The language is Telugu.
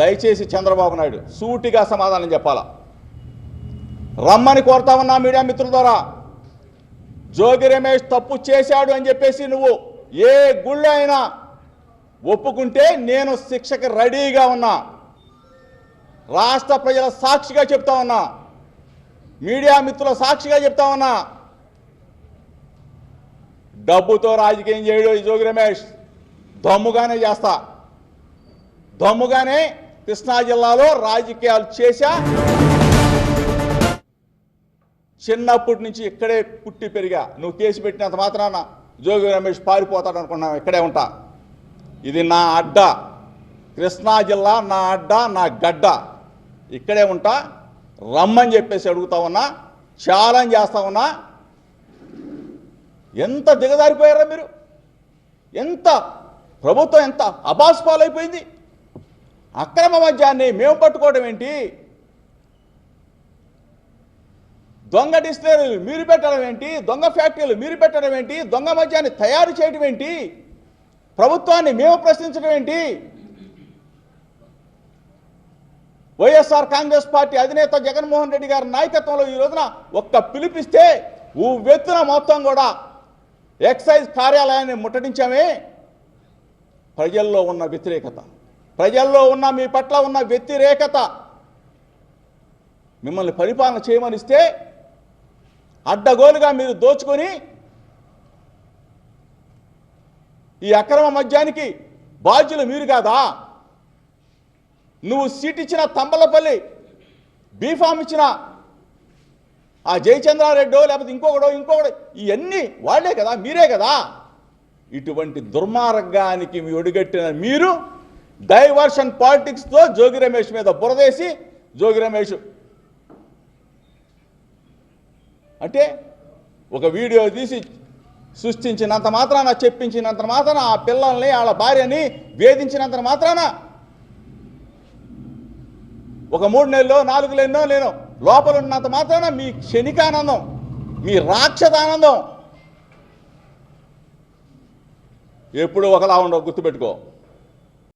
దయచేసి చంద్రబాబు నాయుడు సూటిగా సమాధానం చెప్పాలా? రమ్మని కోరుతా ఉన్నా మీడియా మిత్రుల ద్వారా. జోగి రమేష్ తప్పు చేశాడు అని చెప్పేసి నువ్వు ఏ గుళ్ళు అయినా ఒప్పుకుంటే నేను శిక్షకు రెడీగా ఉన్నా. రాష్ట్ర ప్రజల సాక్షిగా చెప్తా ఉన్నా. మీడియా మిత్రుల సాక్షిగా చెప్తా ఉన్నా. డబ్బుతో రాజకీయం చేయడు ఈ జోగి రమేష్. దమ్ముగానే చేస్తా. దమ్ముగానే కృష్ణా జిల్లాలో రాజకీయాలు చేశా. చిన్నప్పటి నుంచి ఇక్కడే పుట్టి పెరిగా. నువ్వు కేసు పెట్టినంత మాత్రాన జోగి రమేష్ పారిపోతాడు అనుకున్నావు ఇక్కడే ఉంటా. ఇది నా అడ్డ. కృష్ణా జిల్లా నా అడ్డ నా గడ్డ. ఇక్కడే ఉంటా. రమ్మని చెప్పేసి అడుగుతా ఉన్నా ఛాలెంజ్ చేస్తా ఉన్నా. ఎంత దిగజారిపోయారా మీరు? ఎంత? ప్రభుత్వం ఎంత అబాస్పాలైపోయింది? అక్రమ మద్యాన్ని మేము పట్టుకోవడం ఏంటి? దొంగ డిస్టిలరీలు మీరు పెట్టడం ఏంటి? దొంగ ఫ్యాక్టరీలు మీరు పెట్టడం ఏంటి? దొంగ మద్యాన్ని తయారు చేయడం ఏంటి? ప్రభుత్వాన్ని మేము ప్రశ్నించడం ఏంటి? వైఎస్ఆర్ కాంగ్రెస్ పార్టీ అధినేత జగన్మోహన్ రెడ్డి గారి నాయకత్వంలో ఈ రోజున ఒక్క పిలిపిస్తే వెత్తున మొత్తం కూడా ఎక్సైజ్ కార్యాలయాన్ని ముట్టడించామే. ప్రజల్లో ఉన్న వ్యతిరేకత. ప్రజల్లో ఉన్న మీ పట్ల ఉన్న వ్యతిరేకత మిమ్మల్ని పరిపాలన చేయమనిస్తే అడ్డగోలుగా మీరు దోచుకొని ఈ అక్రమ మద్యానికి బాధ్యులు మీరు కాదా? నువ్వు సీట్ ఇచ్చిన తంబలపల్లి బీఫామ్ ఇచ్చిన ఆ జయచంద్రారెడ్డో లేకపోతే ఇంకొకడో ఇంకొకడో ఇవన్నీ వాళ్ళే కదా మీరే కదా? ఇటువంటి దుర్మార్గానికి మీ ఒడిగట్టిన మీరు డైవర్షన్ పాలిటిక్స్తో జోగి రమేష్ మీద బురదేసి జోగి రమేష్. అంటే ఒక వీడియో తీసి సృష్టించినంత మాత్రాన చెప్పించినంత మాత్రాన ఆ పిల్లల్ని వాళ్ళ భార్యని వేధించినంత మాత్రాన ఒక మూడు నెలలో నాలుగు నెలలో నేను లోపల ఉన్నంత మాత్రాన మీ క్షణికానందం మీ రాక్షసానందం. ఎప్పుడు ఒకలా ఉండవు గుర్తుపెట్టుకో.